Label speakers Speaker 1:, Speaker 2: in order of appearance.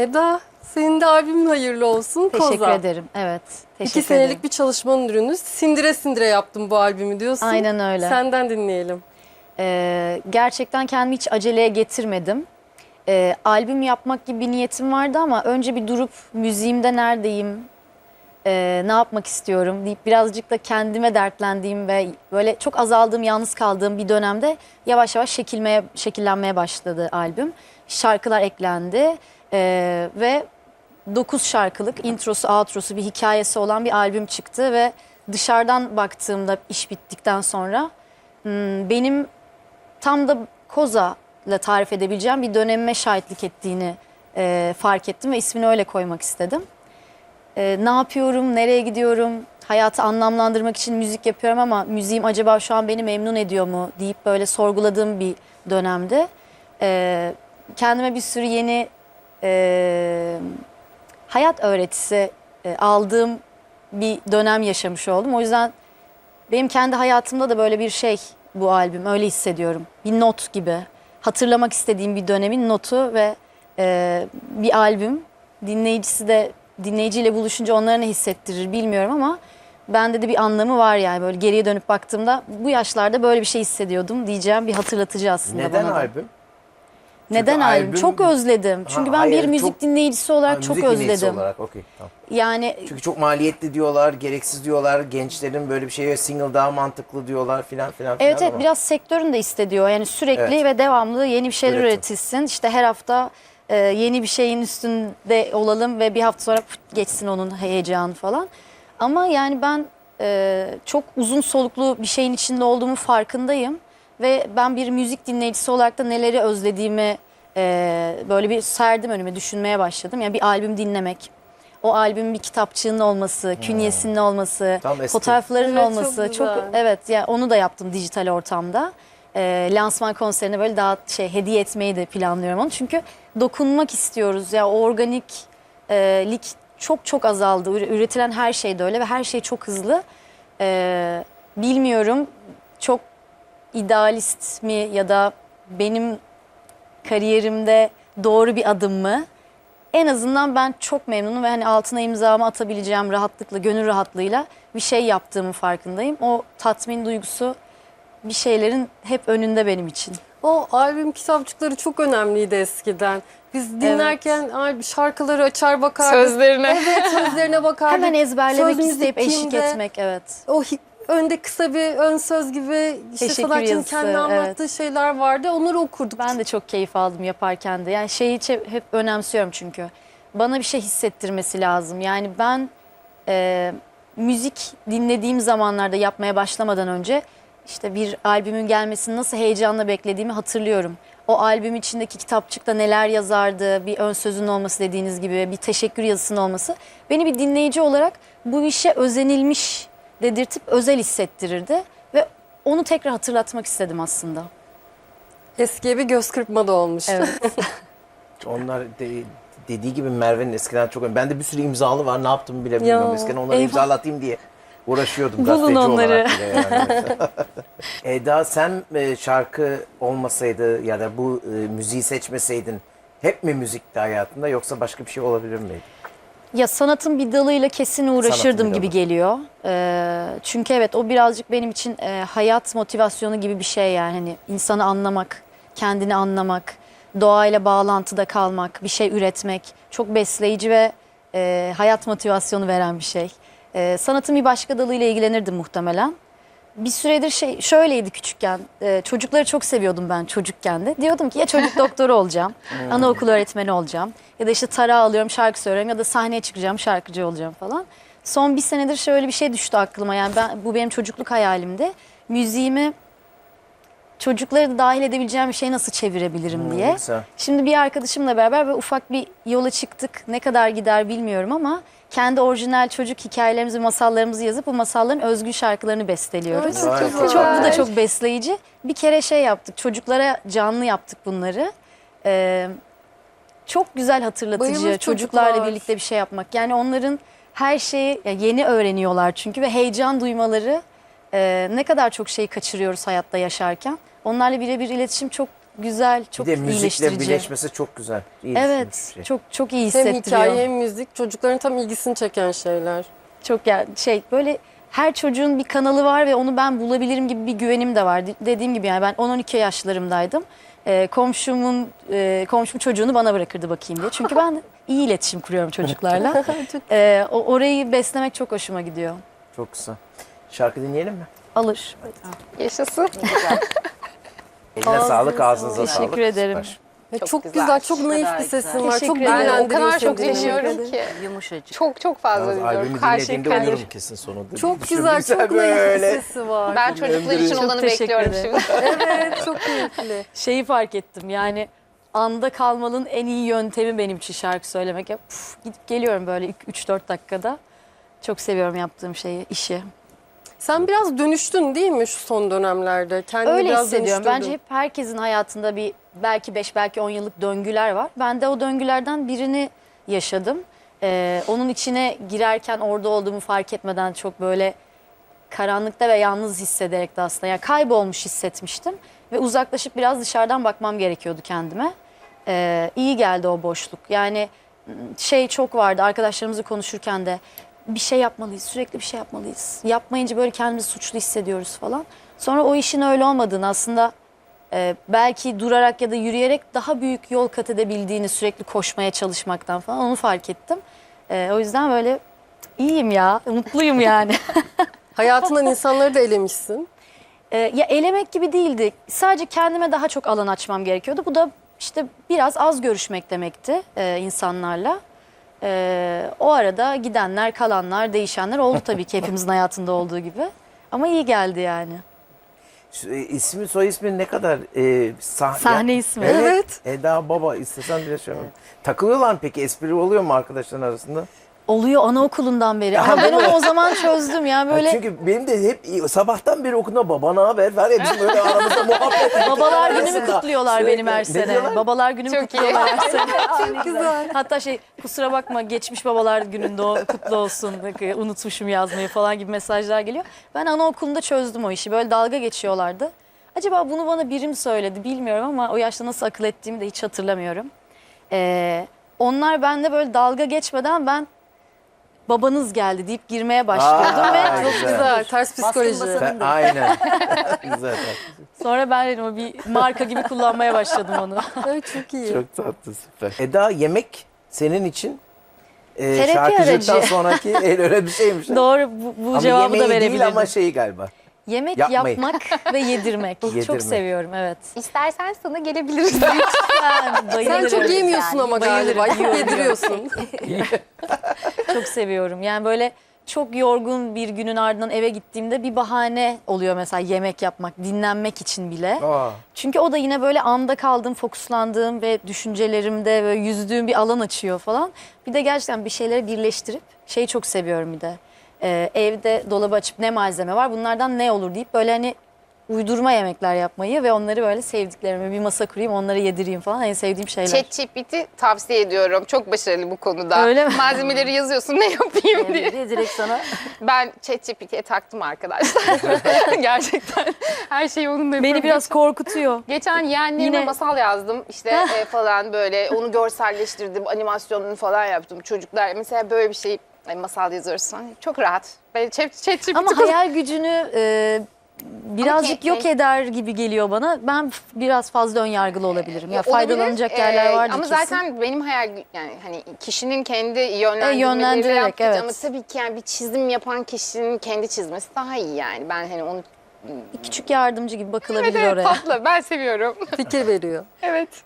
Speaker 1: Eda senin de albümün hayırlı olsun.
Speaker 2: Teşekkür
Speaker 1: Koza.
Speaker 2: ederim. Evet. Teşekkür
Speaker 1: İki senelik
Speaker 2: ederim.
Speaker 1: bir çalışmanın ürünü. Sindire sindire yaptım bu albümü diyorsun.
Speaker 2: Aynen öyle.
Speaker 1: Senden dinleyelim.
Speaker 2: Ee, gerçekten kendimi hiç aceleye getirmedim. Ee, albüm yapmak gibi bir niyetim vardı ama önce bir durup müziğimde neredeyim, ee, ne yapmak istiyorum deyip birazcık da kendime dertlendiğim ve böyle çok azaldığım, yalnız kaldığım bir dönemde yavaş yavaş şekilmeye, şekillenmeye başladı albüm. Şarkılar eklendi ee, ve 9 şarkılık introsu, outrosu bir hikayesi olan bir albüm çıktı ve dışarıdan baktığımda iş bittikten sonra hmm, benim tam da Koza ile tarif edebileceğim bir dönemime şahitlik ettiğini e, fark ettim ve ismini öyle koymak istedim. E, ne yapıyorum, nereye gidiyorum, hayatı anlamlandırmak için müzik yapıyorum ama müziğim acaba şu an beni memnun ediyor mu deyip böyle sorguladığım bir dönemde e, kendime bir sürü yeni e, hayat öğretisi e, aldığım bir dönem yaşamış oldum. O yüzden benim kendi hayatımda da böyle bir şey bu albüm öyle hissediyorum. Bir not gibi. Hatırlamak istediğim bir dönemin notu ve e, bir albüm. Dinleyicisi de dinleyiciyle buluşunca onlara ne hissettirir bilmiyorum ama bende de bir anlamı var yani böyle geriye dönüp baktığımda bu yaşlarda böyle bir şey hissediyordum diyeceğim bir hatırlatıcı aslında
Speaker 3: Neden
Speaker 2: bana da.
Speaker 3: albüm?
Speaker 2: Neden albüm?
Speaker 3: albüm-
Speaker 2: Çok özledim. Çünkü ben
Speaker 3: hayır,
Speaker 2: bir müzik
Speaker 3: çok-
Speaker 2: dinleyicisi olarak
Speaker 3: Ha,
Speaker 2: çok
Speaker 3: müzik dinleyicisi
Speaker 2: özledim.
Speaker 3: olarak okey tamam.
Speaker 2: Yani
Speaker 3: Çünkü çok maliyetli diyorlar, gereksiz diyorlar. Gençlerin böyle bir şeye single daha mantıklı diyorlar filan filan.
Speaker 2: Evet
Speaker 3: filan
Speaker 2: evet
Speaker 3: ama-
Speaker 2: biraz sektörün de istediyor. Yani sürekli
Speaker 3: Evet.
Speaker 2: ve devamlı yeni bir şeyler
Speaker 3: Üretim.
Speaker 2: üretilsin. İşte her hafta e, yeni bir şeyin üstünde olalım ve bir hafta sonra pıt geçsin onun heyecanı falan. Ama yani ben e, çok uzun soluklu bir şeyin içinde olduğumu farkındayım. Ve ben bir müzik dinleyicisi olarak da neleri özlediğimi e, böyle bir serdim önüme düşünmeye başladım. Yani bir albüm dinlemek, o albümün bir kitapçığının olması, künyesinin olması,
Speaker 3: Tam eski.
Speaker 2: fotoğrafların
Speaker 1: Evet, çok
Speaker 2: olması çok,
Speaker 1: güzel.
Speaker 2: evet yani onu da yaptım dijital ortamda. Ee, lansman konserine böyle daha şey hediye etmeyi de planlıyorum onu. Çünkü dokunmak istiyoruz. Ya o organiklik çok çok azaldı. Üre- Üretilen her şey de öyle ve her şey çok hızlı. Ee, bilmiyorum çok idealist mi ya da benim kariyerimde doğru bir adım mı? En azından ben çok memnunum ve hani altına imzamı atabileceğim rahatlıkla, gönül rahatlığıyla bir şey yaptığımın farkındayım. O tatmin duygusu bir şeylerin hep önünde benim için.
Speaker 1: O albüm kitapçıkları çok önemliydi eskiden. Biz dinlerken ay, şarkıları açar bakardık.
Speaker 4: Sözlerine.
Speaker 1: Evet sözlerine bakardık.
Speaker 2: Hemen ezberlemek
Speaker 1: Söz
Speaker 2: isteyip eşlik etmek evet.
Speaker 1: O önde kısa bir ön söz gibi işte
Speaker 2: Teşekkür
Speaker 1: sanatçının
Speaker 2: yazısı,
Speaker 1: kendi
Speaker 2: evet.
Speaker 1: anlattığı şeyler vardı. Onları okurduk.
Speaker 2: Ben de çok keyif aldım yaparken de. Yani şeyi hep önemsiyorum çünkü. Bana bir şey hissettirmesi lazım. Yani ben e, müzik dinlediğim zamanlarda yapmaya başlamadan önce işte bir albümün gelmesini nasıl heyecanla beklediğimi hatırlıyorum. O albüm içindeki kitapçıkta neler yazardı, bir ön sözün olması dediğiniz gibi, bir teşekkür yazısının olması beni bir dinleyici olarak bu işe özenilmiş dedirtip özel hissettirirdi ve onu tekrar hatırlatmak istedim aslında.
Speaker 1: Eskiye bir göz kırpma da olmuş.
Speaker 2: Evet.
Speaker 3: Onlar de- dediği gibi Merve'nin eskiden çok... Ben de bir sürü imzalı var. Ne yaptım bile bilmiyorum.
Speaker 1: Ya,
Speaker 3: Eskiden onları
Speaker 1: eyvah.
Speaker 3: imzalatayım diye uğraşıyordum.
Speaker 2: Bulun
Speaker 3: gazeteci
Speaker 2: onları.
Speaker 3: olarak bile yani. Eda sen e, şarkı olmasaydı ya da bu e, müziği seçmeseydin hep mi müzikti hayatında yoksa başka bir şey olabilir miydi?
Speaker 2: Ya sanatın bir dalıyla kesin uğraşırdım
Speaker 3: Sanatın bir
Speaker 2: gibi
Speaker 3: dalı.
Speaker 2: geliyor. Ee, çünkü evet o birazcık benim için e, hayat motivasyonu gibi bir şey yani. Hani insanı anlamak, kendini anlamak, doğayla bağlantıda kalmak, bir şey üretmek çok besleyici ve e, hayat motivasyonu veren bir şey. E, sanatın bir başka dalıyla ilgilenirdim muhtemelen. Bir süredir şey şöyleydi küçükken. e, çocukları çok seviyordum ben çocukken de. Diyordum ki ya çocuk doktoru olacağım, anaokul öğretmeni olacağım. Ya da işte tarağı alıyorum şarkı söylüyorum ya da sahneye çıkacağım şarkıcı olacağım falan. Son bir senedir şöyle bir şey düştü aklıma. Yani ben bu benim çocukluk hayalimdi. Müziğimi çocukları da dahil edebileceğim bir şey nasıl çevirebilirim
Speaker 3: Hmm,
Speaker 2: diye.
Speaker 3: güzel.
Speaker 2: Şimdi bir arkadaşımla beraber böyle ufak bir yola çıktık. Ne kadar gider bilmiyorum ama kendi orijinal çocuk hikayelerimizi, masallarımızı yazıp bu masalların özgün şarkılarını besteliyoruz.
Speaker 1: Ay, çok.
Speaker 2: Çok bu da çok besleyici. Bir kere şey yaptık. Çocuklara canlı yaptık bunları. Ee, çok güzel hatırlatıcı.
Speaker 1: Bayılır
Speaker 2: çocuklarla
Speaker 1: çocuklar.
Speaker 2: birlikte bir şey yapmak. Yani onların her şeyi ya yeni öğreniyorlar çünkü ve heyecan duymaları e, ne kadar çok şey kaçırıyoruz hayatta yaşarken. Onlarla birebir iletişim çok güzel, çok
Speaker 3: bir de müzikle
Speaker 2: iyileştirici.
Speaker 3: birleşmesi çok güzel. İyi düşünmüş
Speaker 2: Evet,
Speaker 3: bir şey.
Speaker 2: çok çok iyi
Speaker 1: Hem
Speaker 2: hissettiriyor.
Speaker 1: hikaye hem müzik çocukların tam ilgisini çeken şeyler.
Speaker 2: Çok ya şey böyle her çocuğun bir kanalı var ve onu ben bulabilirim gibi bir güvenim de var. De- Dediğim gibi yani ben 10-12 yaşlarımdaydım. Ee, komşumun e, komşum çocuğunu bana bırakırdı bakayım diye. Çünkü ben iyi iletişim kuruyorum çocuklarla. Ee, o orayı beslemek çok hoşuma gidiyor.
Speaker 3: Çok güzel. Şarkı dinleyelim mi?
Speaker 2: Alır.
Speaker 4: Yaşasın.
Speaker 3: Eline
Speaker 1: Ağzınıza
Speaker 3: sağlık, ağzınıza
Speaker 1: sağlık.
Speaker 3: sağlık.
Speaker 2: Teşekkür ederim.
Speaker 3: Süper.
Speaker 1: Ve
Speaker 4: Çok
Speaker 1: çok,
Speaker 4: güzel,
Speaker 1: güzel, çok naif bir sesin var. Çok
Speaker 2: ederim.
Speaker 4: o
Speaker 1: dinlendiriyor
Speaker 4: kadar çok dinliyorum ki.
Speaker 5: Yumuşacık.
Speaker 4: Çok çok fazla
Speaker 3: Yalnız
Speaker 4: dinliyorum.
Speaker 3: albümü dinlediğimde
Speaker 4: kendim.
Speaker 3: ölürüm kesin sonunda.
Speaker 1: Çok güzel, çok naif bir sesi var.
Speaker 4: Ben çocuklar için
Speaker 2: Çok
Speaker 4: olanı
Speaker 2: teşekkür
Speaker 4: bekliyorum şimdi.
Speaker 1: Evet, çok keyifli.
Speaker 2: Şeyi fark ettim yani anda kalmanın en iyi yöntemi benim için şarkı söylemek. Ya, puf, gidip geliyorum böyle 3-4 dakikada. Çok seviyorum yaptığım şeyi, işi.
Speaker 1: Sen biraz dönüştün değil mi şu son dönemlerde? Kendini
Speaker 2: Öyle
Speaker 1: biraz
Speaker 2: hissediyorum.
Speaker 1: dönüştürdün.
Speaker 2: Bence hep herkesin hayatında bir belki 5 belki 10 yıllık döngüler var. Ben de o döngülerden birini yaşadım. Ee, onun içine girerken orada olduğumu fark etmeden çok böyle karanlıkta ve yalnız hissederek de aslında yani kaybolmuş hissetmiştim. Ve uzaklaşıp biraz dışarıdan bakmam gerekiyordu kendime. Ee, iyi geldi o boşluk. Yani şey çok vardı arkadaşlarımızla konuşurken de bir şey yapmalıyız, sürekli bir şey yapmalıyız. Yapmayınca böyle kendimizi suçlu hissediyoruz falan. Sonra o işin öyle olmadığını aslında e, belki durarak ya da yürüyerek daha büyük yol kat edebildiğini sürekli koşmaya çalışmaktan falan onu fark ettim. E, o yüzden böyle iyiyim ya, mutluyum yani.
Speaker 1: Hayatından insanları da elemişsin.
Speaker 2: E, ya elemek gibi değildi. Sadece kendime daha çok alan açmam gerekiyordu. Bu da işte biraz az görüşmek demekti e, insanlarla. E, o arada gidenler, kalanlar, değişenler oldu tabii ki hepimizin hayatında olduğu gibi. Ama iyi geldi yani.
Speaker 3: Şu, e, İsmi soy ismi ne kadar e, sah-
Speaker 2: Sahne ismi.
Speaker 3: Evet. Eda Baba istesen bile şey yapalım. Takılıyorlar mı peki? Espri oluyor mu arkadaşların arasında?
Speaker 2: Oluyor anaokulundan beri. Ama ben onu o zaman çözdüm ya
Speaker 3: Ya
Speaker 2: böyle.
Speaker 3: çünkü benim de hep sabahtan beri okulda baba ne haber var ya bizim öyle aramızda muhabbet.
Speaker 2: Babalar günümü kutluyorlar benim her
Speaker 3: Ne
Speaker 2: sene.
Speaker 3: diyorlar?
Speaker 2: Babalar günümü
Speaker 4: Çok iyi.
Speaker 2: kutluyorlar her sene.
Speaker 1: Çok güzel.
Speaker 2: Hatta şey kusura bakma geçmiş babalar gününde o kutlu olsun. Unutmuşum yazmayı falan gibi mesajlar geliyor. Ben anaokulunda çözdüm o işi. Böyle dalga geçiyorlardı. Acaba bunu bana biri mi söyledi bilmiyorum ama o yaşta nasıl akıl ettiğimi de hiç hatırlamıyorum. Ee, onlar bende böyle dalga geçmeden ben babanız geldi deyip girmeye başlıyordum
Speaker 3: Aa,
Speaker 2: ve
Speaker 3: güzel.
Speaker 1: Güzel, ters psikoloji.
Speaker 3: Sen- aynen. Güzel.
Speaker 2: sonra ben dedim o bir marka gibi kullanmaya başladım onu.
Speaker 1: Evet, çok iyi.
Speaker 3: Çok tatlı süper. Eda yemek senin için e,
Speaker 2: Terapi
Speaker 3: şarkıcılıktan
Speaker 2: aracı.
Speaker 3: sonraki el öyle bir şeymiş.
Speaker 2: Doğru bu, bu
Speaker 3: Ama
Speaker 2: cevabı da verebilirim.
Speaker 3: değil ama şeyi galiba.
Speaker 2: Yemek
Speaker 3: Yapmayı.
Speaker 2: yapmak ve yedirmek. Çok
Speaker 3: Yedirmek.
Speaker 2: seviyorum evet.
Speaker 4: İstersen sana gelebiliriz.
Speaker 1: Sen çok yemiyorsun ama galiba. Yediriyorsun.
Speaker 2: Çok seviyorum. Yani böyle çok yorgun bir günün ardından eve gittiğimde bir bahane oluyor mesela yemek yapmak, dinlenmek için bile.
Speaker 3: Aa,
Speaker 2: Çünkü o da yine böyle anda kaldığım, fokuslandığım ve düşüncelerimde böyle yüzdüğüm bir alan açıyor falan. Bir de gerçekten bir şeyleri birleştirip şeyi çok seviyorum bir de. Ee, evde dolabı açıp ne malzeme var bunlardan ne olur deyip böyle hani uydurma yemekler yapmayı ve onları böyle sevdiklerime bir masa kurayım onları yedireyim falan en sevdiğim şeyler.
Speaker 4: ChatGPT tavsiye ediyorum. Çok başarılı bu konuda.
Speaker 2: Öyle mi?
Speaker 4: Malzemeleri yazıyorsun ne yapayım diye.
Speaker 5: diye direkt sana
Speaker 4: Ben ChatGPT'ye taktım arkadaşlar. Gerçekten her şeyi onunla yapıyorum.
Speaker 2: Beni biraz korkutuyor.
Speaker 4: Geçen yeğenlerime
Speaker 2: Yine-
Speaker 4: masal yazdım işte e, falan böyle onu görselleştirdim animasyonunu falan yaptım çocuklar mesela böyle bir şey e, masal yazıyoruz çok rahat. Ben chat, chat, chat,
Speaker 2: Ama hayal gücünü e, birazcık
Speaker 4: Okey,
Speaker 2: yok eder gibi geliyor bana. Ben f- biraz fazla ön yargılı olabilirim. Ya
Speaker 4: Olabilir.
Speaker 2: faydalanacak yerler
Speaker 4: Ee,
Speaker 2: vardır
Speaker 4: Ama zaten benim hayal yani hani kişinin kendi yönlendirmeleri
Speaker 2: E, yönlendirerek,
Speaker 4: yaptıkça
Speaker 2: evet.
Speaker 4: ama tabii ki yani bir çizim yapan kişinin kendi çizmesi daha iyi yani. Ben hani onu
Speaker 2: küçük yardımcı gibi bakılabilir
Speaker 4: evet,
Speaker 2: oraya.
Speaker 4: tatlı ben seviyorum.
Speaker 1: Fikir veriyor.
Speaker 4: evet.